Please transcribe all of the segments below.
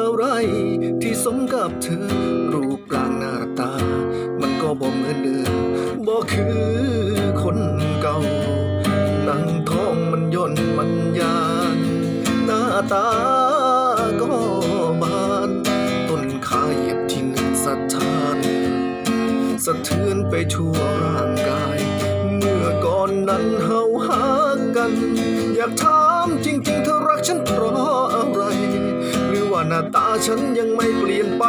อะไรที่สมกับเธอ รูปร่างหน้าตา มันก็บ่เหมือนเดิมบ่คือคนเก่าหนังท้องมันย่นมันยาน หน้าตาก็บานต้นขาเหยียบที่หนึ่งสะท้านสะเทือนไปทั่วร่างกาย เมื่อก่อนนั้นเฮาหากัน อยากถามจริงๆเธอรักฉันเพราะอะ หน้าตาฉันยังไม่เปลี่ยนไป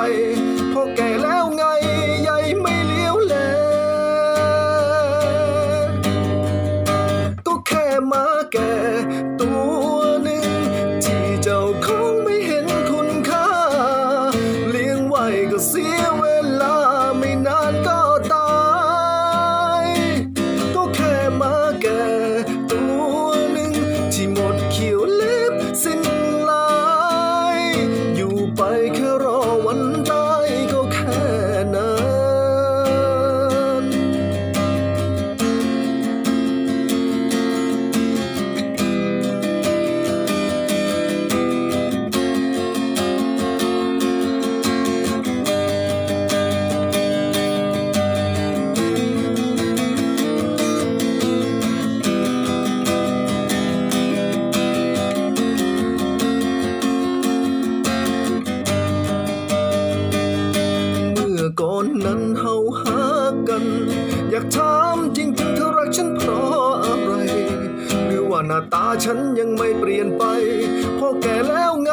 พอแก่แล้วไงใหญ่ไม่เลี้ยวแล ก็แค่มาแก่ตัวหนึ่งที่เจ้าของไม่เห็นคุณค่า เลี้ยงไว้ก็เสียเวลา อก่อนนั้นเฮาหากัน อยากถามจริงๆเธอรักฉันเพราะอะไร หรือว่าหน้าตาฉันยังไม่เปลี่ยนไปพอแก่แล้วไง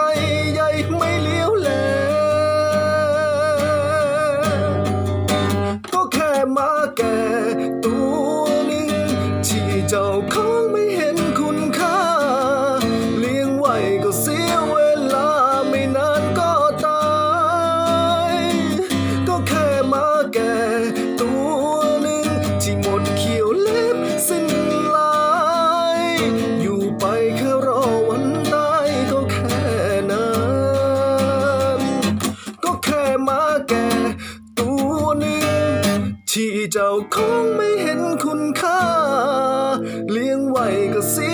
อยู่ไปแค่รอวันตายก็แค่นั้นก็แค่มาแก่ตัวหนึ่งที่เจ้าคงไม่เห็นคุณค่า เลี้ยงไว้ก็เสีย